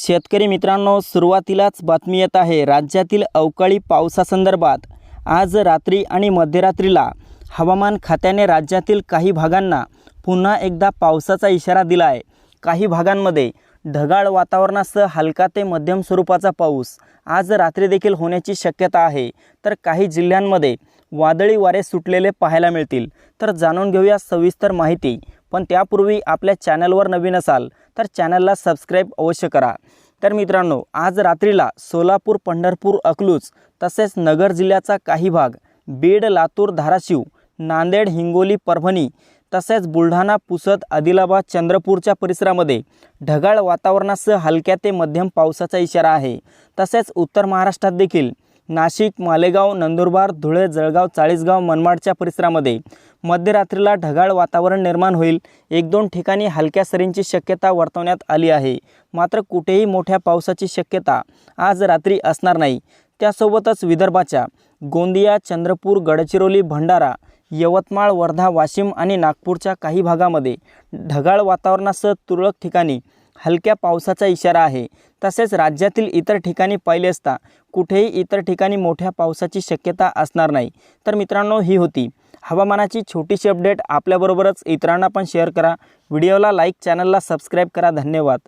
शेतकरी मित्रांनो सुरुवातीलाच बातमी येत आहे राज्यातील अवकाळी पावसासंदर्भात. आज रात्री आणि मध्यरात्रीला हवामान खात्याने राज्यातील काही भागांना पुन्हा एकदा पावसाचा इशारा दिला आहे काही भागांमध्ये ढगाळ वातावरणासह हलका ते मध्यम स्वरूपाचा पाऊस आज रात्री देखील होण्याची शक्यता आहे. तर काही जिल्ह्यांमध्ये वादळी वारे सुटलेले पाहायला मिळतील. तर जाणून घेऊया सविस्तर माहिती. पण त्यापूर्वी आपल्या चॅनलवर नवीन असाल तर चॅनलला सबस्क्राईब अवश्य करा. तर मित्रांनो आज रात्रीला सोलापूर पंढरपूर अकलूज तसेच नगर जिल्ह्याचा काही भाग बीड लातूर धाराशिव नांदेड हिंगोली परभणी तसेच बुलढाणा पुसद आदिलाबाद चंद्रपूरच्या परिसरामध्ये ढगाळ वातावरणासह हलक्या ते मध्यम पावसाचा इशारा आहे. तसेच उत्तर महाराष्ट्रात देखील नाशिक मालेगाव नंदुरबार धुळे जळगाव चाळीसगाव मनमाडच्या परिसरामध्ये मध्यरात्रीला ढगाळ वातावरण निर्माण होईल. एक दोन ठिकाणी हलक्या सरींची शक्यता वर्तवण्यात आली आहे. मात्र कुठेही मोठ्या पावसाची शक्यता आज रात्री असणार नाही. त्यासोबतच विदर्भाच्या गोंदिया चंद्रपूर गडचिरोली भंडारा यवतमाळ वर्धा वाशिम आणि नागपूरच्या काही भागामध्ये ढगाळ वातावरणासह तुरळक ठिकाणी हलक्या पावसाचा इशारा आहे. तसेच राज्यातील इतर ठिकाणी पाहिले असता कुठेही इतर ठिकाणी मोठ्या पावसाची शक्यता असणार नाही. तर मित्रांनो ही होती. हवामानाची छोटीशी अपडेट आपल्याबरोबरच इतरांना पण शेअर करा. व्हिडिओला लाईक चॅनलला सबस्क्राईब करा. धन्यवाद.